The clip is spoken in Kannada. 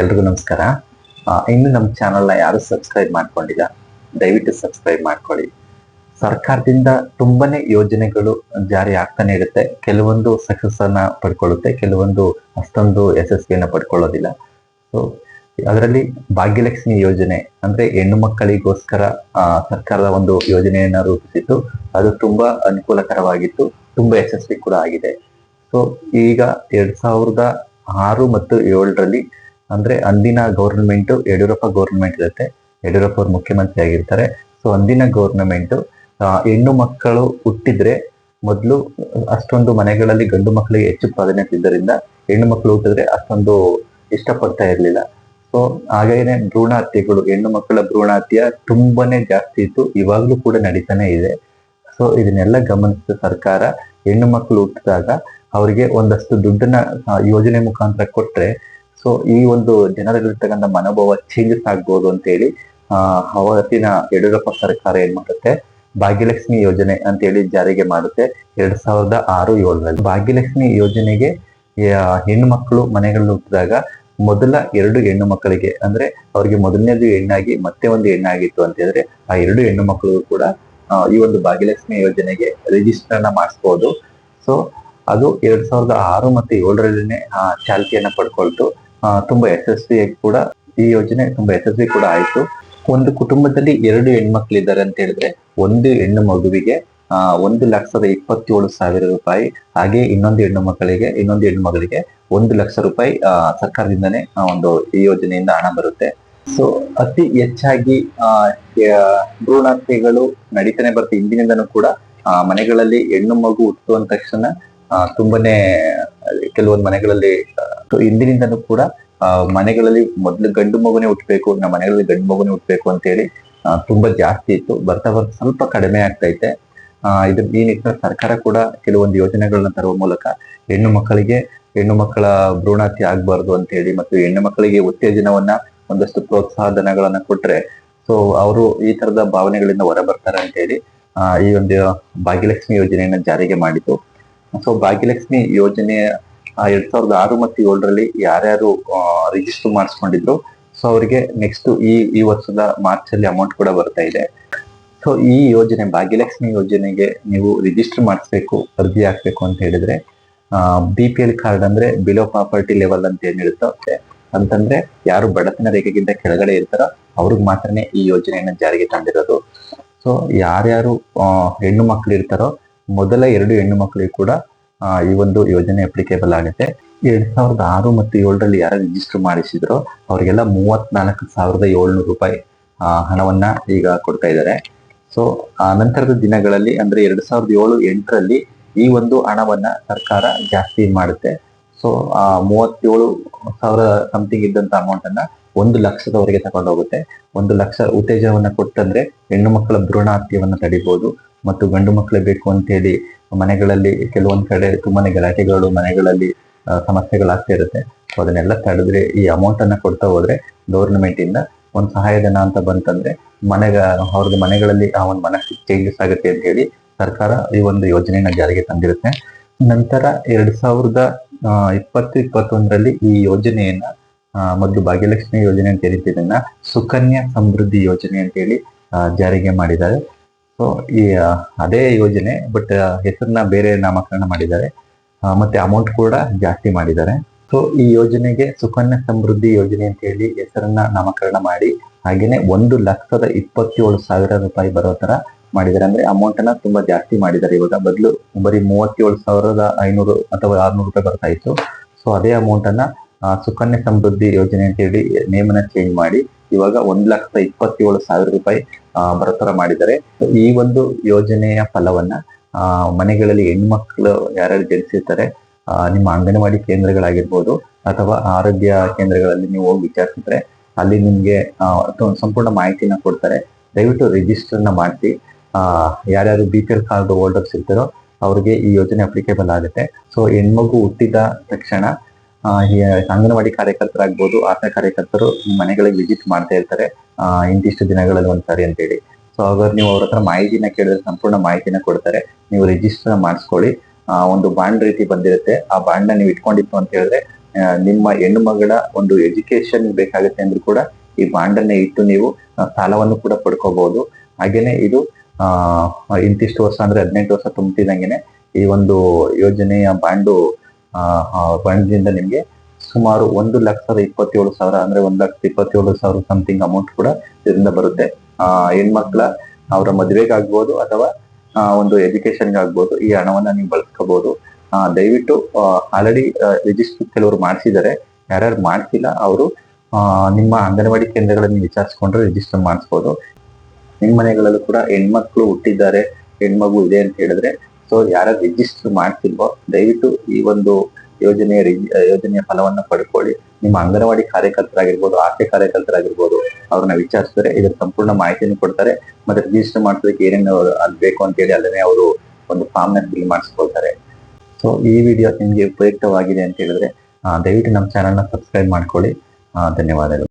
ಎಲ್ರಿಗೂ ನಮಸ್ಕಾರ. ಇನ್ನು ನಮ್ಮ ಚಾನಲ್ನ ಯಾರು ಸಬ್ಸ್ಕ್ರೈಬ್ ಮಾಡ್ಕೊಂಡಿಲ್ಲ, ದಯವಿಟ್ಟು ಸಬ್ಸ್ಕ್ರೈಬ್ ಮಾಡ್ಕೊಳ್ಳಿ. ಸರ್ಕಾರದಿಂದ ತುಂಬಾನೇ ಯೋಜನೆಗಳು ಜಾರಿ ಆಗ್ತಾನೆ ಇರುತ್ತೆ. ಕೆಲವೊಂದು ಸಕ್ಸಸ್ ಅನ್ನ ಪಡ್ಕೊಳ್ಳುತ್ತೆ, ಕೆಲವೊಂದು ಅಷ್ಟೊಂದು ಯಶಸ್ವಿಯನ್ನ ಪಡ್ಕೊಳ್ಳೋದಿಲ್ಲ. ಸೊ ಅದರಲ್ಲಿ ಭಾಗ್ಯಲಕ್ಷ್ಮಿ ಯೋಜನೆ ಅಂದ್ರೆ ಹೆಣ್ಣು ಮಕ್ಕಳಿಗೋಸ್ಕರ ಸರ್ಕಾರದ ಒಂದು ಯೋಜನೆಯನ್ನ ರೂಪಿಸಿತ್ತು. ಅದು ತುಂಬಾ ಅನುಕೂಲಕರವಾಗಿತ್ತು, ತುಂಬಾ ಯಶಸ್ವಿ ಕೂಡ ಆಗಿದೆ. ಸೊ ಈಗ ಎರಡ್ ಸಾವಿರದ ಆರು ಮತ್ತು ಏಳರಲ್ಲಿ ಅಂದ್ರೆ ಅಂದಿನ ಗೌರ್ಮೆಂಟ್ ಯಡಿಯೂರಪ್ಪ ಗೌರ್ಮೆಂಟ್ ಇರುತ್ತೆ ಯಡಿಯೂರಪ್ಪ ಅವರು ಮುಖ್ಯಮಂತ್ರಿ ಆಗಿರ್ತಾರೆ. ಸೊ ಅಂದಿನ ಗೌರ್ಮೆಂಟ್ ಹೆಣ್ಣು ಮಕ್ಕಳು ಹುಟ್ಟಿದ್ರೆ ಮೊದಲು ಅಷ್ಟೊಂದು ಮನೆಗಳಲ್ಲಿ ಗಂಡು ಮಕ್ಕಳಿಗೆ ಹೆಚ್ಚು ಪ್ರಾಧಾನ್ಯತೆ ಇದ್ದರಿಂದ ಹೆಣ್ಣು ಮಕ್ಕಳು ಹುಟ್ಟಿದ್ರೆ ಅಷ್ಟೊಂದು ಇಷ್ಟಪಡ್ತಾ ಇರ್ಲಿಲ್ಲ. ಸೊ ಹಾಗೇನೆ ಭ್ರೂಣ ಹತ್ಯೆಗಳು ಹೆಣ್ಣು ಮಕ್ಕಳ ಭ್ರೂಣ ಹತ್ಯೆ ತುಂಬಾನೇ ಜಾಸ್ತಿ ಇತ್ತು. ಇವಾಗಲೂ ಕೂಡ ನಡೀತಾನೆ ಇದೆ. ಸೊ ಇದನ್ನೆಲ್ಲ ಗಮನಿಸಿದ ಸರ್ಕಾರ ಹೆಣ್ಣು ಮಕ್ಕಳು ಹುಟ್ಟಿದಾಗ ಅವರಿಗೆ ಒಂದಷ್ಟು ದುಡ್ಡನ್ನ ಯೋಜನೆ ಮುಖಾಂತರ ಕೊಟ್ರೆ ಸೊ ಈ ಒಂದು ಜನರಲ್ಲಿರ್ತಕ್ಕಂಥ ಮನೋಭಾವ ಚೇಂಜಸ್ ಆಗ್ಬೋದು ಅಂತ ಹೇಳಿ ಅವತ್ತಿನ ಯಡಿಯೂರಪ್ಪ ಸರ್ಕಾರ ಏನ್ ಮಾಡುತ್ತೆ? ಭಾಗ್ಯಲಕ್ಷ್ಮಿ ಯೋಜನೆ ಅಂತ ಹೇಳಿ ಜಾರಿಗೆ ಮಾಡುತ್ತೆ. ಎರಡ್ ಸಾವಿರದ ಆರು ಏಳರಲ್ಲಿ ಭಾಗ್ಯಲಕ್ಷ್ಮಿ ಯೋಜನೆಗೆ ಹೆಣ್ಣು ಮಕ್ಕಳು ಮನೆಗಳಲ್ಲಿ ಹುಟ್ಟಿದಾಗ ಮೊದಲ ಎರಡು ಹೆಣ್ಣು ಮಕ್ಕಳಿಗೆ, ಅಂದ್ರೆ ಅವ್ರಿಗೆ ಮೊದಲನೇದು ಹೆಣ್ಣಾಗಿ ಮತ್ತೆ ಒಂದು ಹೆಣ್ಣಾಗಿತ್ತು ಅಂತ ಹೇಳಿದ್ರೆ ಆ ಎರಡು ಹೆಣ್ಣು ಮಕ್ಕಳು ಕೂಡ ಈ ಒಂದು ಭಾಗ್ಯಲಕ್ಷ್ಮಿ ಯೋಜನೆಗೆ ರಿಜಿಸ್ಟರ್ ಅನ್ನ ಮಾಡಿಸ್ಬೋದು. ಸೊ ಅದು ಎರಡ್ ಸಾವಿರದ ಆರು ಮತ್ತೆ ಏಳರಲ್ಲಿನೇ ಚಾಲ್ತಿಯನ್ನ ಪಡ್ಕೊಳ್ತು. ತುಂಬಾ ಯಶಸ್ವಿಯಾಗಿ ಕೂಡ, ಈ ಯೋಜನೆ ತುಂಬಾ ಯಶಸ್ವಿ ಕೂಡ ಆಯ್ತು. ಒಂದು ಕುಟುಂಬದಲ್ಲಿ ಎರಡು ಹೆಣ್ಮಕ್ಳಿದ್ದಾರೆ ಅಂತ ಹೇಳಿದ್ರೆ, ಒಂದು ಹೆಣ್ಣು ಮಗುವಿಗೆ ಒಂದು ಲಕ್ಷದ ಇಪ್ಪತ್ತೇಳು ಸಾವಿರ ರೂಪಾಯಿ, ಹಾಗೆ ಇನ್ನೊಂದು ಹೆಣ್ಣು ಮಕ್ಕಳಿಗೆ, ಇನ್ನೊಂದು ಹೆಣ್ಣು ಮಗಳಿಗೆ ಒಂದು ಲಕ್ಷ ರೂಪಾಯಿ ಸರ್ಕಾರದಿಂದನೇ ಒಂದು ಈ ಯೋಜನೆಯಿಂದ ಹಣ ಬರುತ್ತೆ. ಸೊ ಅತಿ ಹೆಚ್ಚಾಗಿ ಭ್ರೂಣ ಹತ್ಯೆಗಳು ನಡೀತಾನೆ ಬರುತ್ತೆ. ಇಂದಿನಿಂದನೂ ಕೂಡ ಮನೆಗಳಲ್ಲಿ ಹೆಣ್ಣು ಮಗು ಹುಟ್ಟುವಂತ ತಕ್ಷಣ ತುಂಬಾನೇ, ಕೆಲವೊಂದು ಮನೆಗಳಲ್ಲಿ ಆ, ಇಂದಿನಿಂದನೂ ಕೂಡ ಮನೆಗಳಲ್ಲಿ ಮೊದಲು ಗಂಡು ಮಗುನೇ ಹುಟ್ಟಬೇಕು ನಮ್ಮ ಮನೆಗಳಲ್ಲಿ ಗಂಡು ಮಗುನೇ ಹುಟ್ಟಬೇಕು ಅಂತ ಹೇಳಿ ತುಂಬಾ ಜಾಸ್ತಿ ಇತ್ತು. ಬರ್ತಾ ಬರ್ತಾ ಸ್ವಲ್ಪ ಕಡಿಮೆ ಆಗ್ತೈತೆ. ಇದು ಈ ನಿಟ್ಟಿನಲ್ಲಿ ಸರ್ಕಾರ ಕೂಡ ಕೆಲವೊಂದು ಯೋಜನೆಗಳನ್ನ ತರುವ ಮೂಲಕ ಹೆಣ್ಣು ಮಕ್ಕಳಿಗೆ ಹೆಣ್ಣು ಮಕ್ಕಳ ಭ್ರೂಣಹತ್ಯೆ ಆಗ್ಬಾರ್ದು ಅಂತ ಹೇಳಿ ಮತ್ತು ಹೆಣ್ಣು ಮಕ್ಕಳಿಗೆ ಉತ್ತೇಜನವನ್ನ ಒಂದಷ್ಟು ಪ್ರೋತ್ಸಾಹ ಧನಗಳನ್ನ ಕೊಟ್ರೆ ಸೊ ಅವರು ಈ ತರದ ಭಾವನೆಗಳಿಂದ ಹೊರ ಬರ್ತಾರೆ ಅಂತ ಹೇಳಿ ಈ ಒಂದು ಭಾಗ್ಯಲಕ್ಷ್ಮಿ ಯೋಜನೆಯನ್ನ ಜಾರಿಗೆ ಮಾಡಿತು ಸೊ ಭಾಗ್ಯಲಕ್ಷ್ಮಿ ಯೋಜನೆ ಆ, ಎರಡ್ ಸಾವಿರದ ಆರು ಮತ್ತು ಏಳರಲ್ಲಿ ಯಾರ್ಯಾರು ರಿಜಿಸ್ಟರ್ ಮಾಡಿಸ್ಕೊಂಡಿದ್ರು. ಸೊ ಅವರಿಗೆ ನೆಕ್ಸ್ಟ್ ಈ ಈ ವರ್ಷದ ಮಾರ್ಚ್ ಅಲ್ಲಿ ಅಮೌಂಟ್ ಕೂಡ ಬರ್ತಾ ಇದೆ. ಸೊ ಈ ಯೋಜನೆ, ಭಾಗ್ಯಲಕ್ಷ್ಮಿ ಯೋಜನೆಗೆ ನೀವು ರಿಜಿಸ್ಟರ್ ಮಾಡಿಸ್ಬೇಕು, ಅರ್ಜಿ ಹಾಕ್ಬೇಕು ಅಂತ ಹೇಳಿದ್ರೆ ಬಿ ಪಿ ಎಲ್ ಕಾರ್ಡ್ ಅಂದ್ರೆ ಬಿಲೋ ಪ್ರಾಪರ್ಟಿ ಲೆವೆಲ್ ಅಂತ ಏನ್ ಇರುತ್ತೋ ಅಂತಂದ್ರೆ ಯಾರು ಬಡತನ ರೇಖೆಗಿಂತ ಕೆಳಗಡೆ ಇರ್ತಾರೋ ಅವ್ರಿಗೆ ಮಾತ್ರನೇ ಈ ಯೋಜನೆಯನ್ನ ಜಾರಿಗೆ ತಂದಿರೋದು. ಸೊ ಯಾರ್ಯಾರು ಹೆಣ್ಣು ಮಕ್ಕಳು ಇರ್ತಾರೋ, ಮೊದಲ ಎರಡು ಹೆಣ್ಣು ಮಕ್ಕಳಿಗೆ ಕೂಡ ಈ ಒಂದು ಯೋಜನೆ ಅಪ್ಲಿಕೇಬಲ್ ಆಗುತ್ತೆ. ಎರಡ್ ಸಾವಿರದ ಆರು ಮತ್ತು ಏಳರಲ್ಲಿ ಯಾರು ರಿಜಿಸ್ಟರ್ ಮಾಡಿಸಿದ್ರೋ ಅವರಿಗೆಲ್ಲ ಮೂವತ್ನಾಲ್ಕು ಸಾವಿರದ ಏಳ್ನೂರು ರೂಪಾಯಿ ಹಣವನ್ನ ಈಗ ಕೊಡ್ತಾ ಇದ್ದಾರೆ. ಸೊ ಆ, ನಂತರದ ದಿನಗಳಲ್ಲಿ ಅಂದ್ರೆ ಎರಡ್ ಸಾವಿರದ ಏಳು, ಎಂಟರಲ್ಲಿ ಈ ಒಂದು ಹಣವನ್ನ ಸರ್ಕಾರ ಜಾಸ್ತಿ ಮಾಡುತ್ತೆ. ಸೊ ಆ, ಮೂವತ್ತೇಳು ಸಾವಿರ ಸಮಥಿಂಗ್ ಇದ್ದಂತ ಅಮೌಂಟ್ ಅನ್ನ ಒಂದು ಲಕ್ಷದವರೆಗೆ ತಗೊಂಡೋಗುತ್ತೆ. ಒಂದು ಲಕ್ಷ ಉತ್ತೇಜನವನ್ನ ಕೊಟ್ಟಂದ್ರೆ ಹೆಣ್ಣು ಮಕ್ಕಳ ಭ್ರೂಣ ತಡಿಬಹುದು ಮತ್ತು ಗಂಡು ಮಕ್ಕಳೇ ಬೇಕು ಅಂತ ಹೇಳಿ ಮನೆಗಳಲ್ಲಿ ಕೆಲವೊಂದು ಕಡೆ ತುಂಬಾನೇ ಗಲಾಟೆಗಳು, ಮನೆಗಳಲ್ಲಿ ಸಮಸ್ಯೆಗಳಾಗ್ತಾ ಇರುತ್ತೆ. ಸೊ ಅದನ್ನೆಲ್ಲ ತಡೆದ್ರೆ ಈ ಅಮೌಂಟ್ ಅನ್ನ ಕೊಡ್ತಾ ಹೋದ್ರೆ ಗೌರ್ಮೆಂಟ್ ಇಂದ ಒಂದು ಸಹಾಯಧನ ಅಂತ ಬಂತಂದ್ರೆ ಮನೆಗ ಅವ್ರದ್ದು ಮನೆಗಳಲ್ಲಿ ಆ ಒಂದು ಮನಸ್ಥಿತಿ ಚೇಂಜಸ್ ಆಗುತ್ತೆ ಅಂತ ಹೇಳಿ ಸರ್ಕಾರ ಈ ಒಂದು ಯೋಜನೆಯನ್ನ ಜಾರಿಗೆ ತಂದಿರುತ್ತೆ. ನಂತರ ಎರಡ್ ಸಾವಿರದ ಇಪ್ಪತ್ತು, ಇಪ್ಪತ್ತೊಂದರಲ್ಲಿ ಈ ಯೋಜನೆಯನ್ನ ಮೊದಲು ಭಾಗ್ಯಲಕ್ಷ್ಮಿ ಯೋಜನೆ ಅಂತ ಹೇಳಿದ್ದನ್ನ ಸುಕನ್ಯಾ ಸಮೃದ್ಧಿ ಯೋಜನೆ ಅಂತ ಹೇಳಿ ಜಾರಿಗೆ ಮಾಡಿದ್ದಾರೆ. ಸೊ ಈ ಅದೇ ಯೋಜನೆ ಬಟ್ ಹೆಸರನ್ನ ಬೇರೆ ನಾಮಕರಣ ಮಾಡಿದ್ದಾರೆ. ಮತ್ತೆ ಅಮೌಂಟ್ ಕೂಡ ಜಾಸ್ತಿ ಮಾಡಿದ್ದಾರೆ. ಸೊ ಈ ಯೋಜನೆಗೆ ಸುಕನ್ಯಾ ಸಮೃದ್ಧಿ ಯೋಜನೆ ಅಂತ ಹೇಳಿ ಹೆಸರನ್ನ ನಾಮಕರಣ ಮಾಡಿ, ಹಾಗೇನೆ ಒಂದು ಲಕ್ಷದ ಇಪ್ಪತ್ತೇಳು ಸಾವಿರ ರೂಪಾಯಿ ಬರೋ ತರ ಮಾಡಿದ್ದಾರೆ. ಅಂದ್ರೆ ಅಮೌಂಟ್ ಅನ್ನ ತುಂಬಾ ಜಾಸ್ತಿ ಮಾಡಿದ್ದಾರೆ. ಇವಾಗ ಬದಲು ಬರೀ ಮೂವತ್ತೇಳು ಸಾವಿರದ ಐನೂರು ಅಥವಾ ಆರ್ನೂರು ರೂಪಾಯಿ ಬರ್ತಾ ಇತ್ತು. ಸೊ ಅದೇ ಅಮೌಂಟ್ ಅನ್ನ ಸುಕನ್ಯಾ ಸಮೃದ್ಧಿ ಯೋಜನೆ ಅಂತ ಹೇಳಿ ನೇಮನ್ನ ಚೇಂಜ್ ಮಾಡಿ ಇವಾಗ ಒಂದ್ ಲಕ್ಷದ ಇಪ್ಪತ್ತೇಳು ಸಾವಿರ ರೂಪಾಯಿ ಬರತರ ಬರೋ ತರ ಮಾಡಿದ್ದಾರೆ. ಈ ಒಂದು ಯೋಜನೆಯ ಫಲವನ್ನ ಮನೆಗಳಲ್ಲಿ ಹೆಣ್ಮಕ್ಳು ಯಾರ್ಯಾರು ಜನಿಸಿರ್ತಾರೆ ನಿಮ್ಮ ಅಂಗನವಾಡಿ ಕೇಂದ್ರಗಳಾಗಿರ್ಬೋದು ಅಥವಾ ಆರೋಗ್ಯ ಕೇಂದ್ರಗಳಲ್ಲಿ ನೀವು ಹೋಗಿ ವಿಚಾರಿಸಿದ್ರೆ ಅಲ್ಲಿ ನಿಮ್ಗೆ ಸಂಪೂರ್ಣ ಮಾಹಿತಿನ ಕೊಡ್ತಾರೆ. ದಯವಿಟ್ಟು ರಿಜಿಸ್ಟರ್ನ ಮಾಡಿಸಿ. ಯಾರ್ಯಾರು B P L card holders ಇರ್ತಾರೋ ಅವ್ರಿಗೆ ಈ ಯೋಜನೆ ಅಪ್ಲಿಕೇಬಲ್ ಆಗುತ್ತೆ. ಸೊ ಹೆಣ್ಮಗು ಹುಟ್ಟಿದ ತಕ್ಷಣ ಅಂಗನವಾಡಿ ಕಾರ್ಯಕರ್ತರಾಗ್ಬೋದು, ಆಶಾ ಕಾರ್ಯಕರ್ತರು ಮನೆಗಳಿಗೆ ವಿಸಿಟ್ ಮಾಡ್ತಾ ಇರ್ತಾರೆ ಇಂತಿಷ್ಟು ದಿನಗಳಲ್ಲಿ ಒಂದ್ಸಾರಿ ಅಂತೇಳಿ. ಸೊ ಹಾಗಾದ್ರೆ ನೀವು ಅವ್ರ ಹತ್ರ ಮಾಹಿತಿನ ಕೇಳಿದ್ರೆ ಸಂಪೂರ್ಣ ಮಾಹಿತಿನ ಕೊಡ್ತಾರೆ. ನೀವು ರಿಜಿಸ್ಟರ್ ಮಾಡಿಸ್ಕೊಳ್ಳಿ. ಒಂದು ಬಾಂಡ್ ರೀತಿ ಬಂದಿರುತ್ತೆ. ಆ ಬಾಂಡ್ ನೀವು ಇಟ್ಕೊಂಡಿತ್ತು ಅಂತ ಹೇಳಿದ್ರೆ ನಿಮ್ಮ ಹೆಣ್ಣು ಮಗಳ ಒಂದು ಎಜುಕೇಶನ್ ಬೇಕಾಗುತ್ತೆ ಅಂದ್ರೂ ಕೂಡ ಈ ಬಾಂಡನ್ನ ಇಟ್ಟು ನೀವು ಸಾಲವನ್ನು ಕೂಡ ಪಡ್ಕೋಬಹುದು ಹಾಗೇನೆ ಇದು, ಆ, ಇಂತಿಷ್ಟು ವರ್ಷ ಅಂದ್ರೆ ಹದಿನೆಂಟು ವರ್ಷ ತುಂಬಿದಂಗೆನೆ ಈ ಒಂದು ಯೋಜನೆಯ ಬಾಂಡು ಬಾಂಡ್ದಿಂದ ನಿಮಗೆ ಸುಮಾರು ಒಂದು ಲಕ್ಷದ ಇಪ್ಪತ್ತೇಳು ಸಾವಿರ ಅಂದ್ರೆ ಒಂದು ಲಕ್ಷದ ಇಪ್ಪತ್ತೇಳು ಸಾವಿರ ಸಮಥಿಂಗ್ ಅಮೌಂಟ್ ಕೂಡ ಇದರಿಂದ ಬರುತ್ತೆ. ಹೆಣ್ಮಕ್ಳ ಅವರ ಮದುವೆಗಾಗ್ಬೋದು ಅಥವಾ ಒಂದು ಎಜುಕೇಶನ್ಗೆ ಆಗ್ಬೋದು ಈ ಹಣವನ್ನ ನೀವು ಬಳಸ್ಕೋಬಹುದು ದಯವಿಟ್ಟು ಆಲ್ರೆಡಿ ರಿಜಿಸ್ಟರ್ ಕೆಲವರು ಮಾಡಿಸಿದ್ದಾರೆ. ಯಾರ್ಯಾರು ಮಾಡ್ತಿಲ್ಲ ಅವರು ನಿಮ್ಮ ಅಂಗನವಾಡಿ ಕೇಂದ್ರಗಳನ್ನು ವಿಚಾರಿಸ್ಕೊಂಡ್ರೆ ರಿಜಿಸ್ಟರ್ ಮಾಡಿಸ್ಬೋದು. ನಿಮ್ಮ ಮನೆಗಳಲ್ಲೂ ಕೂಡ ಹೆಣ್ಮಕ್ಳು ಹುಟ್ಟಿದ್ದಾರೆ, ಹೆಣ್ಮಗು ಇದೆ ಅಂತ ಹೇಳಿದ್ರೆ ಸೊ ಯಾರು ರಿಜಿಸ್ಟರ್ ಮಾಡ್ತಿಲ್ವೋ ದಯವಿಟ್ಟು ಈ ಒಂದು ಯೋಜನೆಯ ಯೋಜನೆಯ ಫಲವನ್ನ ಪಡ್ಕೊಳ್ಳಿ. ನಿಮ್ಮ ಅಂಗನವಾಡಿ ಕಾರ್ಯಕರ್ತರಾಗಿರ್ಬೋದು ಆಸೆ ಕಾರ್ಯಕರ್ತರಾಗಿರ್ಬೋದು, ಅವ್ರನ್ನ ವಿಚಾರಿಸಿದ್ರೆ ಇದರ ಸಂಪೂರ್ಣ ಮಾಹಿತಿಯನ್ನು ಕೊಡ್ತಾರೆ. ಮತ್ತೆ ರಿಜಿಸ್ಟರ್ ಮಾಡಿಸೋದಕ್ಕೆ ಏನೇನು ಅಲ್ಲಿ ಬೇಕು ಅಂತ ಹೇಳಿ ಅಲ್ಲೇ ಅವರು ಒಂದು ಫಾರ್ಮ್ ಫಿಲ್ ಮಾಡಿಸ್ಕೊಳ್ತಾರೆ. ಸೊ ಈ ವಿಡಿಯೋ ನಿಮ್ಗೆ ಉಪಯುಕ್ತವಾಗಿದೆ ಅಂತ ಹೇಳಿದ್ರೆ ದಯವಿಟ್ಟು ನಮ್ಮ ಚಾನಲ್ನ ಸಬ್ಸ್ಕ್ರೈಬ್ ಮಾಡ್ಕೊಳ್ಳಿ. ಧನ್ಯವಾದಗಳು.